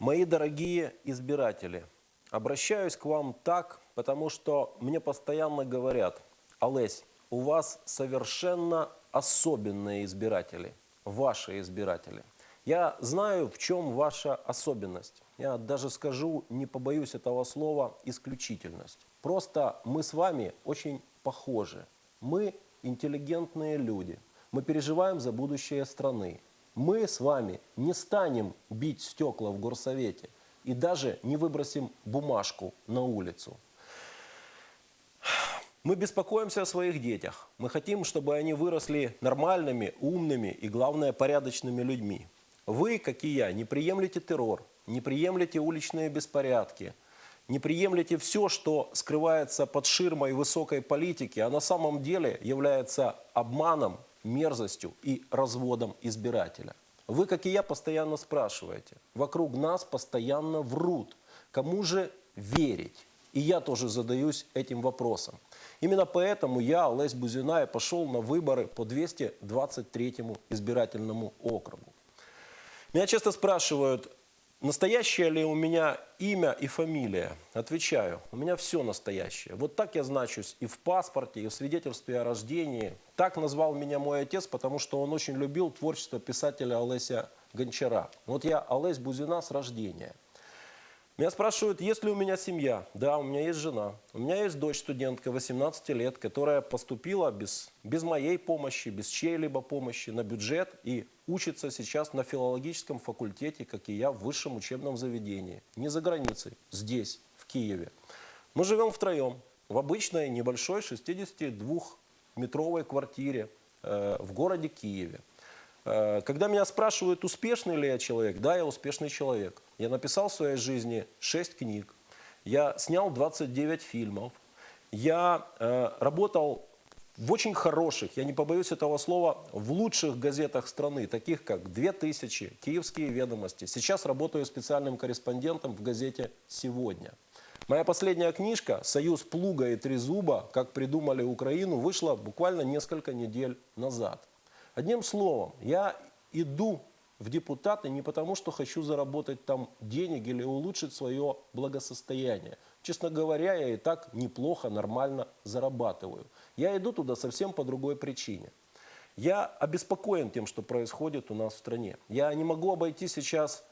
Мои дорогие избиратели, обращаюсь к вам так, потому что мне постоянно говорят, Олесь, у вас совершенно особенные избиратели, ваши избиратели. Я знаю, в чем ваша особенность. Я даже скажу, не побоюсь этого слова, исключительность. Просто мы с вами очень похожи. Мы интеллигентные люди. Мы переживаем за будущее страны. Мы с вами не станем бить стекла в горсовете и даже не выбросим бумажку на улицу. Мы беспокоимся о своих детях. Мы хотим, чтобы они выросли нормальными, умными и, главное, порядочными людьми. Вы, как и я, не приемлете террор, не приемлете уличные беспорядки, не приемлете все, что скрывается под ширмой высокой политики, а на самом деле является обманом, мерзостью и разводом избирателя. Вы, как и я, постоянно спрашиваете. Вокруг нас постоянно врут. Кому же верить? И я тоже задаюсь этим вопросом. Именно поэтому я, Олесь Бузина, и пошел на выборы по 223 избирательному округу. Меня часто спрашивают, настоящее ли у меня имя и фамилия. Отвечаю, у меня все настоящее. Вот так я значусь и в паспорте, и в свидетельстве о рождении. Так назвал меня мой отец, потому что он очень любил творчество писателя Олеся Гончара. Вот я Олесь Бузина с рождения. Меня спрашивают, есть ли у меня семья. Да, у меня есть жена. У меня есть дочь студентка 18 лет, которая поступила без, без моей помощи, без чьей-либо помощи на бюджет и учится сейчас на филологическом факультете, как и я, в высшем учебном заведении. Не за границей, здесь, в Киеве. Мы живем втроем в обычной небольшой 62-метровой квартире э, в городе Киеве. Э, Когда меня спрашивают, успешный ли я человек, да, я успешный человек. Я написал в своей жизни 6 книг, я снял 29 фильмов, я э, работал в очень хороших, я не побоюсь этого слова, в лучших газетах страны, таких как «2000», «Киевские ведомости». Сейчас работаю специальным корреспондентом в газете «Сегодня». Моя последняя книжка «Союз плуга и трезуба. Как придумали Украину» вышла буквально несколько недель назад. Одним словом, я иду в депутаты не потому, что хочу заработать там денег или улучшить свое благосостояние. Честно говоря, я и так неплохо, нормально зарабатываю. Я иду туда совсем по другой причине. Я обеспокоен тем, что происходит у нас в стране. Я не могу обойти сейчас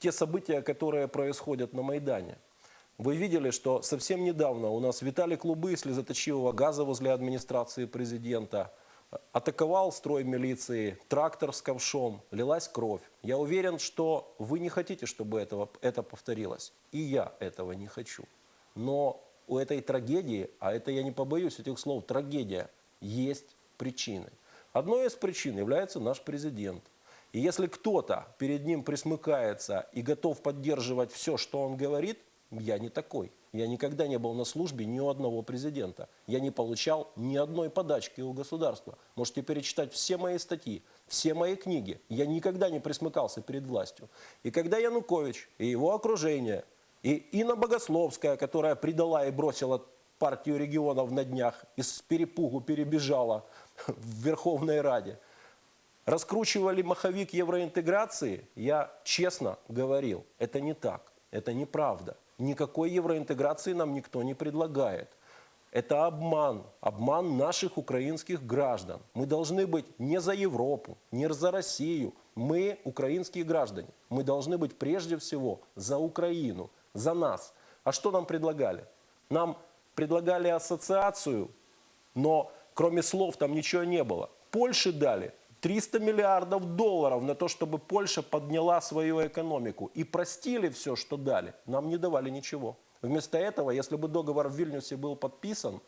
те события, которые происходят на Майдане. Вы видели, что совсем недавно у нас витали клубы слезоточивого газа возле администрации президента, атаковал строй милиции, трактор с ковшом, лилась кровь. Я уверен, что вы не хотите, чтобы этого, это повторилось. И я этого не хочу. Но у этой трагедии, а это я не побоюсь этих слов, трагедия, есть причины. Одной из причин является наш президент. И если кто-то перед ним присмыкается и готов поддерживать все, что он говорит, я не такой. Я никогда не был на службе ни у одного президента. Я не получал ни одной подачки у государства. Можете перечитать все мои статьи, все мои книги. Я никогда не присмыкался перед властью. И когда Янукович и его окружение, и Инна Богословская, которая предала и бросила партию регионов на днях, из перепугу перебежала в Верховной Раде, раскручивали маховик евроинтеграции, я честно говорил, это не так, это неправда. Никакой евроинтеграции нам никто не предлагает. Это обман, обман наших украинских граждан. Мы должны быть не за Европу, не за Россию. Мы украинские граждане. Мы должны быть прежде всего за Украину, за нас. А что нам предлагали? Нам предлагали ассоциацию, но кроме слов там ничего не было. Польше дали 300 миллиардов долларов на то, чтобы Польша подняла свою экономику. И простили все, что дали. Нам не давали ничего. Вместо этого, если бы договор в Вильнюсе был подписан,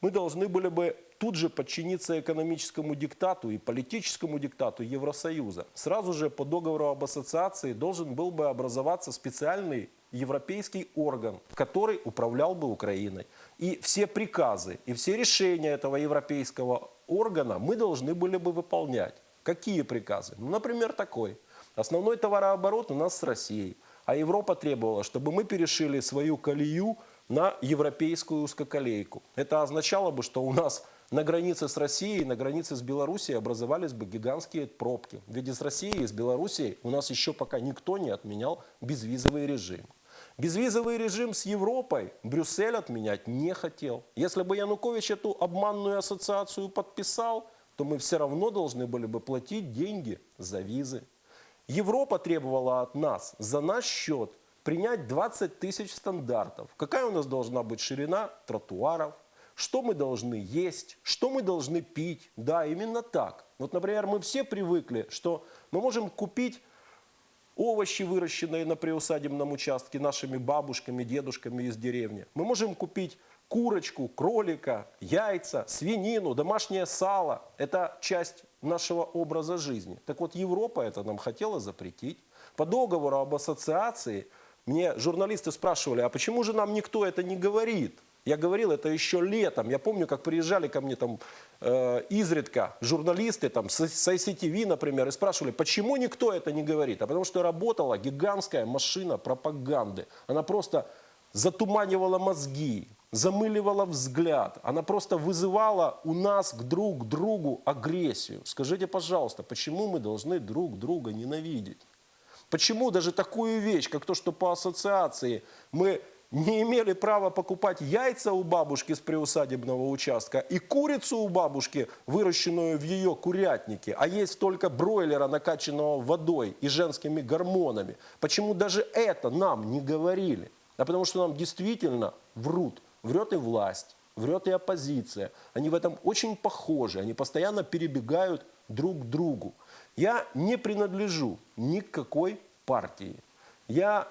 мы должны были бы тут же подчиниться экономическому диктату и политическому диктату Евросоюза. Сразу же по договору об ассоциации должен был бы образоваться специальный европейский орган, который управлял бы Украиной. И все приказы, и все решения этого европейского органа мы должны были бы выполнять. Какие приказы? Ну, например, такой. Основной товарооборот у нас с Россией. А Европа требовала, чтобы мы перешили свою колею на европейскую узкоколейку. Это означало бы, что у нас на границе с Россией, на границе с Белоруссией образовались бы гигантские пробки. Ведь и с Россией, и с Белоруссией у нас еще пока никто не отменял безвизовый режим. Безвизовый режим с Европой Брюссель отменять не хотел. Если бы Янукович эту обманную ассоциацию подписал, то мы все равно должны были бы платить деньги за визы. Европа требовала от нас за наш счет принять 20 тысяч стандартов. Какая у нас должна быть ширина тротуаров, что мы должны есть, что мы должны пить. Да, именно так. Вот, например, мы все привыкли, что мы можем купить овощи, выращенные на приусадебном участке нашими бабушками, дедушками из деревни. Мы можем купить курочку, кролика, яйца, свинину, домашнее сало. Это часть нашего образа жизни. Так вот, Европа это нам хотела запретить. По договору об ассоциации мне журналисты спрашивали, а почему же нам никто это не говорит? Я говорил это еще летом. Я помню, как приезжали ко мне там э, изредка журналисты там, с, с ICTV, например, и спрашивали, почему никто это не говорит. А потому что работала гигантская машина пропаганды. Она просто затуманивала мозги, замыливала взгляд. Она просто вызывала у нас к друг к другу агрессию. Скажите, пожалуйста, почему мы должны друг друга ненавидеть? Почему даже такую вещь, как то, что по ассоциации мы не имели права покупать яйца у бабушки с приусадебного участка и курицу у бабушки, выращенную в ее курятнике, а есть только бройлера, накачанного водой и женскими гормонами. Почему даже это нам не говорили? А потому что нам действительно врут. Врет и власть, врет и оппозиция. Они в этом очень похожи, они постоянно перебегают друг к другу. Я не принадлежу ни к какой партии. Я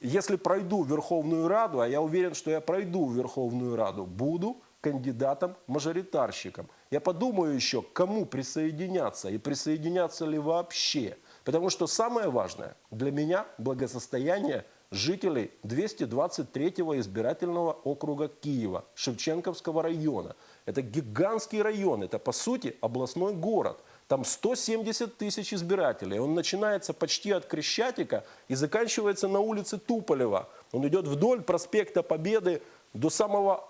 если пройду Верховную Раду, а я уверен, что я пройду Верховную Раду, буду кандидатом-мажоритарщиком. Я подумаю еще, к кому присоединяться и присоединяться ли вообще. Потому что самое важное для меня благосостояние жителей 223-го избирательного округа Киева, Шевченковского района. Это гигантский район, это по сути областной город. Там 170 тысяч избирателей. Он начинается почти от Крещатика и заканчивается на улице Туполева. Он идет вдоль проспекта Победы до самого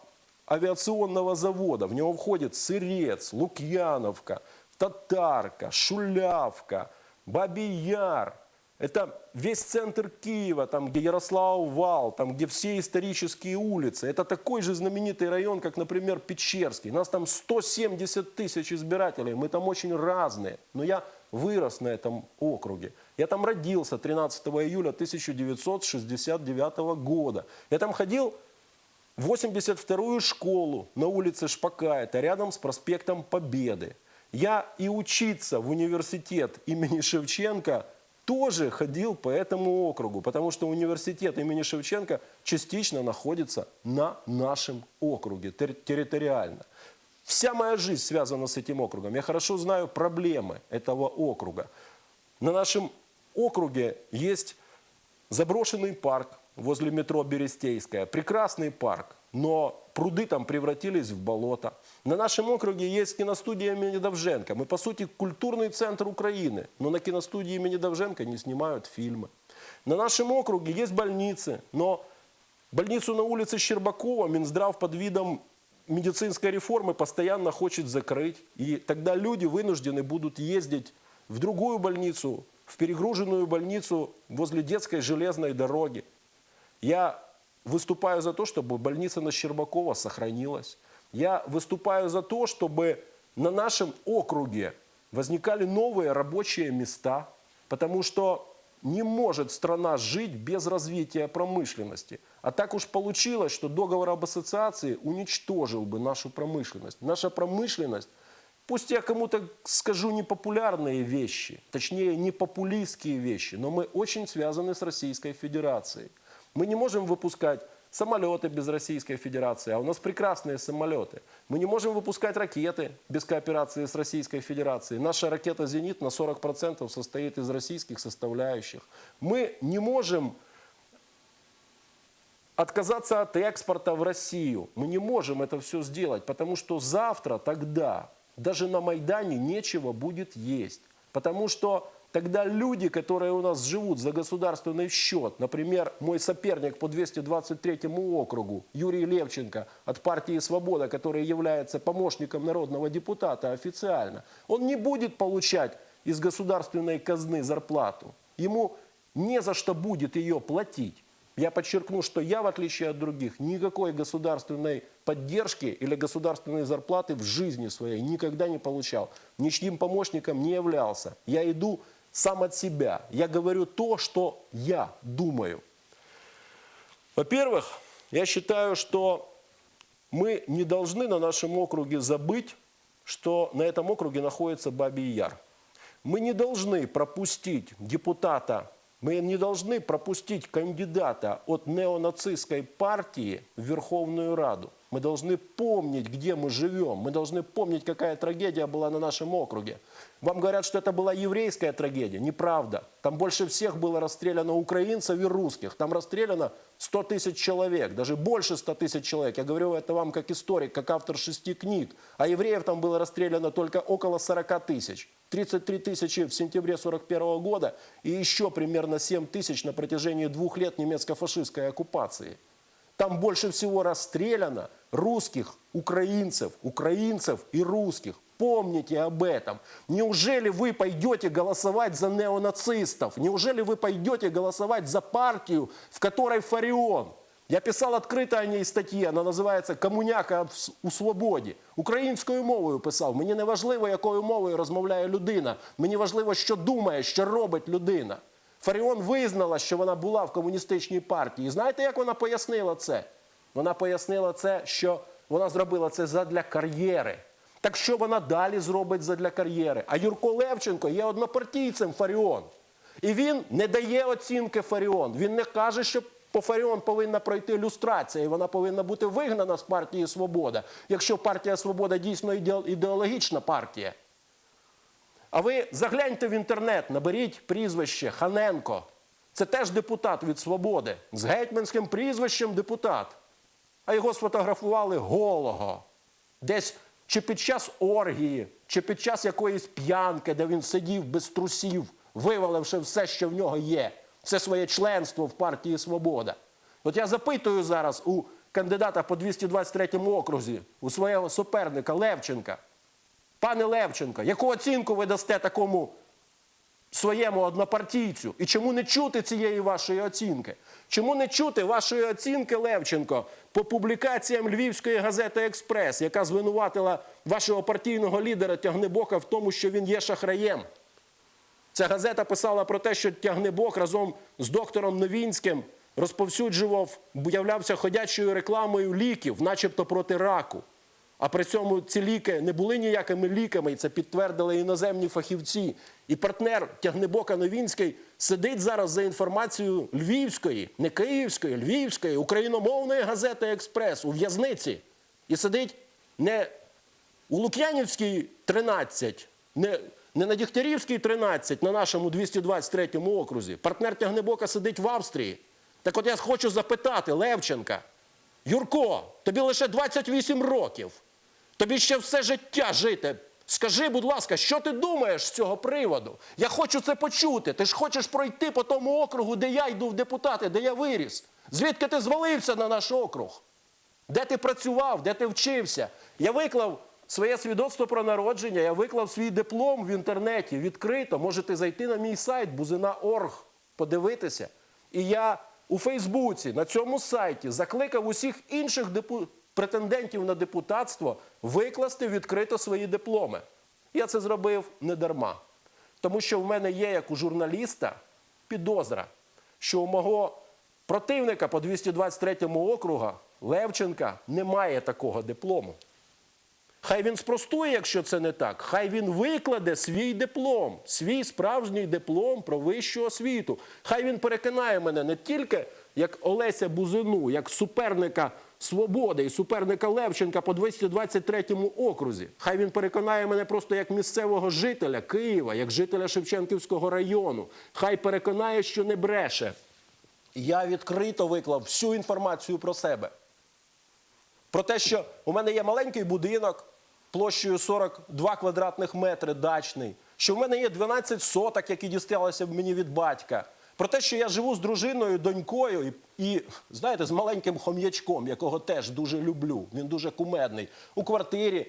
авиационного завода. В него входит Сырец, Лукьяновка, Татарка, Шулявка, Бабий Яр. Это весь центр Киева, там, где Ярослав Вал, там, где все исторические улицы. Это такой же знаменитый район, как, например, Печерский. Нас там 170 тысяч избирателей, мы там очень разные. Но я вырос на этом округе. Я там родился 13 июля 1969 года. Я там ходил в 82-ю школу на улице Шпака, это рядом с проспектом Победы. Я и учиться в университет имени Шевченко – тоже ходил по этому округу, потому что университет имени Шевченко частично находится на нашем округе, тер- территориально. Вся моя жизнь связана с этим округом. Я хорошо знаю проблемы этого округа. На нашем округе есть заброшенный парк возле метро Берестейская. Прекрасный парк, но пруды там превратились в болото. На нашем округе есть киностудия имени Довженко. Мы, по сути, культурный центр Украины, но на киностудии имени Довженко не снимают фильмы. На нашем округе есть больницы, но больницу на улице Щербакова Минздрав под видом медицинской реформы постоянно хочет закрыть. И тогда люди вынуждены будут ездить в другую больницу, в перегруженную больницу возле детской железной дороги. Я выступаю за то, чтобы больница на Щербакова сохранилась. Я выступаю за то, чтобы на нашем округе возникали новые рабочие места, потому что не может страна жить без развития промышленности. А так уж получилось, что договор об ассоциации уничтожил бы нашу промышленность. Наша промышленность, пусть я кому-то скажу непопулярные вещи, точнее не популистские вещи, но мы очень связаны с Российской Федерацией. Мы не можем выпускать самолеты без Российской Федерации, а у нас прекрасные самолеты. Мы не можем выпускать ракеты без кооперации с Российской Федерацией. Наша ракета «Зенит» на 40% состоит из российских составляющих. Мы не можем отказаться от экспорта в Россию. Мы не можем это все сделать, потому что завтра, тогда, даже на Майдане нечего будет есть. Потому что тогда люди, которые у нас живут за государственный счет, например, мой соперник по 223 округу, Юрий Левченко от партии «Свобода», который является помощником народного депутата официально, он не будет получать из государственной казны зарплату. Ему не за что будет ее платить. Я подчеркну, что я, в отличие от других, никакой государственной поддержки или государственной зарплаты в жизни своей никогда не получал. Ничьим помощником не являлся. Я иду сам от себя. Я говорю то, что я думаю. Во-первых, я считаю, что мы не должны на нашем округе забыть, что на этом округе находится Бабий Яр. Мы не должны пропустить депутата, мы не должны пропустить кандидата от неонацистской партии в Верховную Раду. Мы должны помнить, где мы живем. Мы должны помнить, какая трагедия была на нашем округе. Вам говорят, что это была еврейская трагедия. Неправда. Там больше всех было расстреляно украинцев и русских. Там расстреляно 100 тысяч человек, даже больше 100 тысяч человек. Я говорю это вам как историк, как автор шести книг. А евреев там было расстреляно только около 40 тысяч. 33 тысячи в сентябре 41 года и еще примерно 7 тысяч на протяжении двух лет немецко-фашистской оккупации. Там больше всего расстреляно русских, украинцев, украинцев и русских. Помните об этом. Неужели вы пойдете голосовать за неонацистов? Неужели вы пойдете голосовать за партию, в которой Фарион? Я писав відкрито о ній статті, вона називається Комуняка в- у свободі. Українською мовою писав. Мені не важливо, якою мовою розмовляє людина. Мені важливо, що думає, що робить людина. Фаріон визнала, що вона була в комуністичній партії. І знаєте, як вона пояснила це? Вона пояснила це, що вона зробила це задля кар'єри. Так що вона далі зробить задля кар'єри? А Юрко Левченко є однопартійцем Фаріон. І він не дає оцінки Фаріон. Він не каже, що по Фаріон повинна пройти люстрація, і вона повинна бути вигнана з партії Свобода, якщо партія Свобода дійсно ідеологічна партія. А ви загляньте в інтернет, наберіть прізвище Ханенко. Це теж депутат від Свободи. З гетьманським прізвищем депутат. А його сфотографували голого. Десь чи під час оргії, чи під час якоїсь п'янки, де він сидів без трусів, виваливши все, що в нього є. Це своє членство в партії Свобода. От я запитую зараз у кандидата по 223 окрузі, у свого суперника Левченка. Пане Левченко, яку оцінку ви дасте такому своєму однопартійцю? І чому не чути цієї вашої оцінки? Чому не чути вашої оцінки, Левченко, по публікаціям Львівської газети Експрес, яка звинуватила вашого партійного лідера Тягнебока в тому, що він є шахраєм? Ця газета писала про те, що Тягнебок разом з доктором Новінським розповсюджував, являвся ходячою рекламою ліків, начебто проти раку. А при цьому ці ліки не були ніякими ліками, і це підтвердили іноземні фахівці. І партнер Тягнебока Новінський сидить зараз за інформацією Львівської, не Київської, Львівської, україномовної газети Експрес у в'язниці. І сидить не у Лук'янівській 13, не, не на Дігтярівській 13, на нашому 223 окрузі. Партнер Тягнебока сидить в Австрії. Так от я хочу запитати Левченка, Юрко, тобі лише 28 років. Тобі ще все життя жити. Скажи, будь ласка, що ти думаєш з цього приводу? Я хочу це почути. Ти ж хочеш пройти по тому округу, де я йду в депутати, де я виріс. Звідки ти звалився на наш округ? Де ти працював, де ти вчився? Я виклав своє свідоцтво про народження, я виклав свій диплом в інтернеті відкрито. Можете зайти на мій сайт buzina.org, подивитися. І я у Фейсбуці на цьому сайті закликав усіх інших депу- претендентів на депутатство викласти відкрито свої дипломи. Я це зробив не дарма. Тому що в мене є, як у журналіста, підозра, що у мого противника по 223 округу Левченка немає такого диплому. Хай він спростує, якщо це не так. Хай він викладе свій диплом, свій справжній диплом про вищу освіту. Хай він переконає мене не тільки як Олеся Бузину, як суперника Свободи і суперника Левченка по 223 окрузі. Хай він переконає мене просто як місцевого жителя Києва, як жителя Шевченківського району. Хай переконає, що не бреше. Я відкрито виклав всю інформацію про себе. Про те, що у мене є маленький будинок площею 42 квадратних метри дачний, що в мене є 12 соток, які дісталися мені від батька. Про те, що я живу з дружиною, донькою і, і знаєте, з маленьким хом'ячком, якого теж дуже люблю. Він дуже кумедний. У квартирі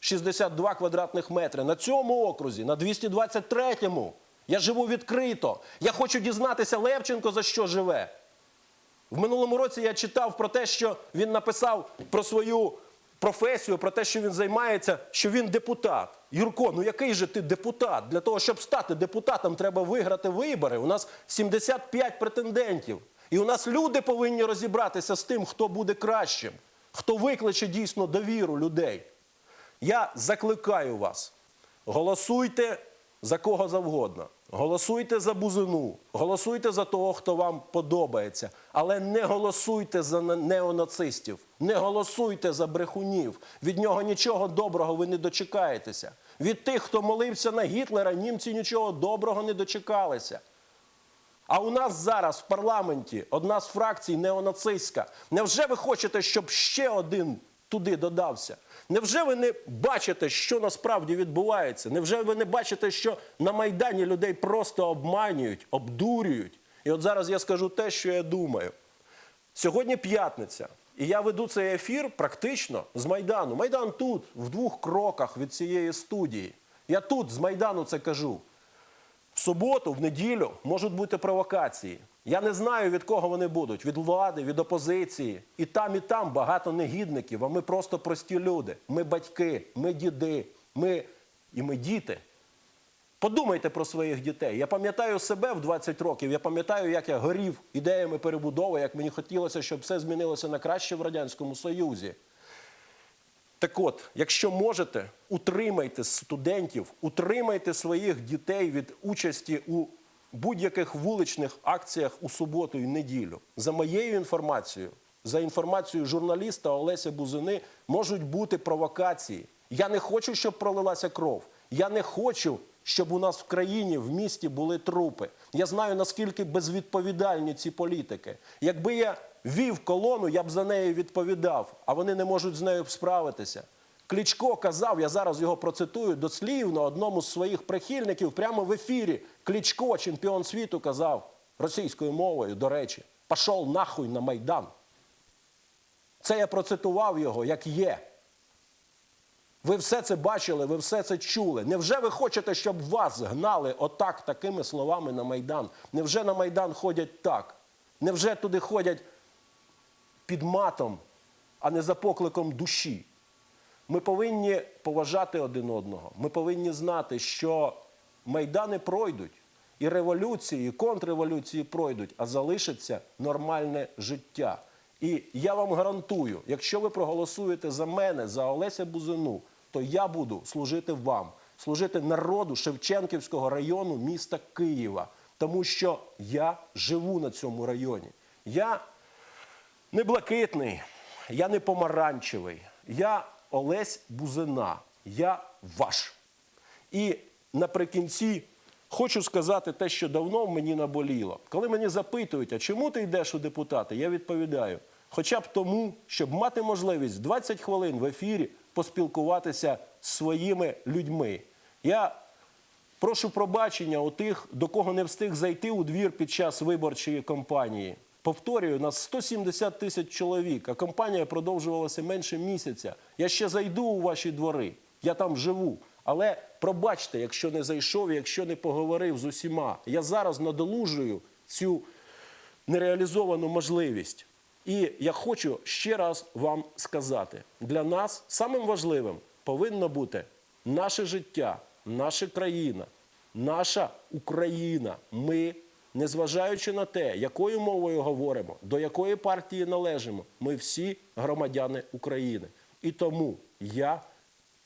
62 квадратних метри. На цьому окрузі, на 223-му. Я живу відкрито. Я хочу дізнатися Левченко, за що живе. В минулому році я читав про те, що він написав про свою професію, про те, що він займається, що він депутат. Юрко, ну який же ти депутат? Для того, щоб стати депутатом, треба виграти вибори. У нас 75 претендентів. І у нас люди повинні розібратися з тим, хто буде кращим, хто викличе дійсно довіру людей. Я закликаю вас, голосуйте за кого завгодно. Голосуйте за бузину, голосуйте за того, хто вам подобається, але не голосуйте за неонацистів, не голосуйте за брехунів. Від нього нічого доброго ви не дочекаєтеся. Від тих, хто молився на Гітлера, німці нічого доброго не дочекалися. А у нас зараз в парламенті одна з фракцій неонацистська. Невже ви хочете, щоб ще один туди додався? Невже ви не бачите, що насправді відбувається? Невже ви не бачите, що на Майдані людей просто обманюють, обдурюють? І от зараз я скажу те, що я думаю. Сьогодні п'ятниця, і я веду цей ефір практично з Майдану. Майдан тут, в двох кроках від цієї студії. Я тут з Майдану це кажу. В суботу, в неділю можуть бути провокації. Я не знаю, від кого вони будуть: від влади, від опозиції. І там, і там багато негідників, а ми просто прості люди. Ми батьки, ми діди, ми і ми діти. Подумайте про своїх дітей. Я пам'ятаю себе в 20 років. Я пам'ятаю, як я горів ідеями перебудови, як мені хотілося, щоб все змінилося на краще в Радянському Союзі. Так от, якщо можете, утримайте студентів, утримайте своїх дітей від участі у будь-яких вуличних акціях у суботу і неділю. За моєю інформацією, за інформацією журналіста Олеся Бузини, можуть бути провокації. Я не хочу, щоб пролилася кров. Я не хочу, щоб у нас в країні, в місті були трупи. Я знаю, наскільки безвідповідальні ці політики. Якби я вів колону, я б за нею відповідав, а вони не можуть з нею справитися. Кличко казав, я зараз його процитую дослівно одному з своїх прихильників прямо в ефірі. Кличко, чемпіон світу, казав російською мовою, до речі, пішов нахуй на Майдан. Це я процитував його, як є. Ви все це бачили, ви все це чули. Невже ви хочете, щоб вас гнали отак такими словами на Майдан? Невже на Майдан ходять так? Невже туди ходять під матом, а не за покликом душі? Ми повинні поважати один одного. Ми повинні знати, що майдани пройдуть, і революції, і контрреволюції пройдуть, а залишиться нормальне життя. І я вам гарантую, якщо ви проголосуєте за мене, за Олеся Бузину, то я буду служити вам, служити народу Шевченківського району міста Києва, тому що я живу на цьому районі. Я не блакитний, я не помаранчевий, я Олесь Бузина, я ваш. І наприкінці хочу сказати те, що давно мені наболіло. Коли мені запитують, а чому ти йдеш у депутати, я відповідаю. Хоча б тому, щоб мати можливість 20 хвилин в ефірі поспілкуватися з своїми людьми. Я прошу пробачення у тих, до кого не встиг зайти у двір під час виборчої кампанії. Повторюю, нас 170 тисяч чоловік, а кампанія продовжувалася менше місяця. Я ще зайду у ваші двори, я там живу. Але пробачте, якщо не зайшов, якщо не поговорив з усіма. Я зараз надолужую цю нереалізовану можливість. І я хочу ще раз вам сказати: для нас самим важливим повинно бути наше життя, наша країна, наша Україна. Ми, незважаючи на те, якою мовою говоримо, до якої партії належимо, ми всі громадяни України. І тому я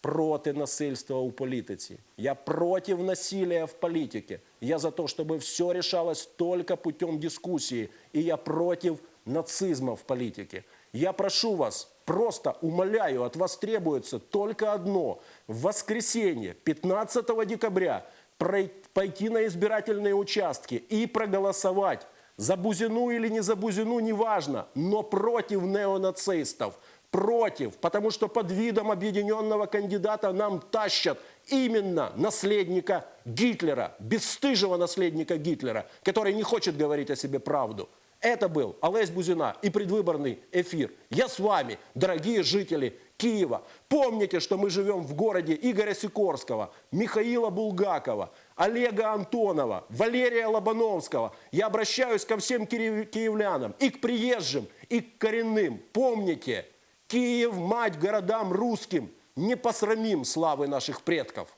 проти насильства у політиці. Я против насилия в политике. Я за то, чтобы все решалось только путем дискуссии. И я против нацизма в политике. Я прошу вас, просто умоляю, от вас требуется только одно. В воскресенье, 15 декабря, прой- пойти на избирательные участки и проголосовать за Бузину или не за Бузину, неважно, но против неонацистов. Против, потому что под видом объединенного кандидата нам тащат именно наследника Гитлера, бесстыжего наследника Гитлера, который не хочет говорить о себе правду. Это был Олесь Бузина и предвыборный эфир. Я с вами, дорогие жители Киева. Помните, что мы живем в городе Игоря Сикорского, Михаила Булгакова, Олега Антонова, Валерия Лобановского. Я обращаюсь ко всем киев- киевлянам, и к приезжим, и к коренным. Помните, Киев – мать городам русским. Не посрамим славы наших предков.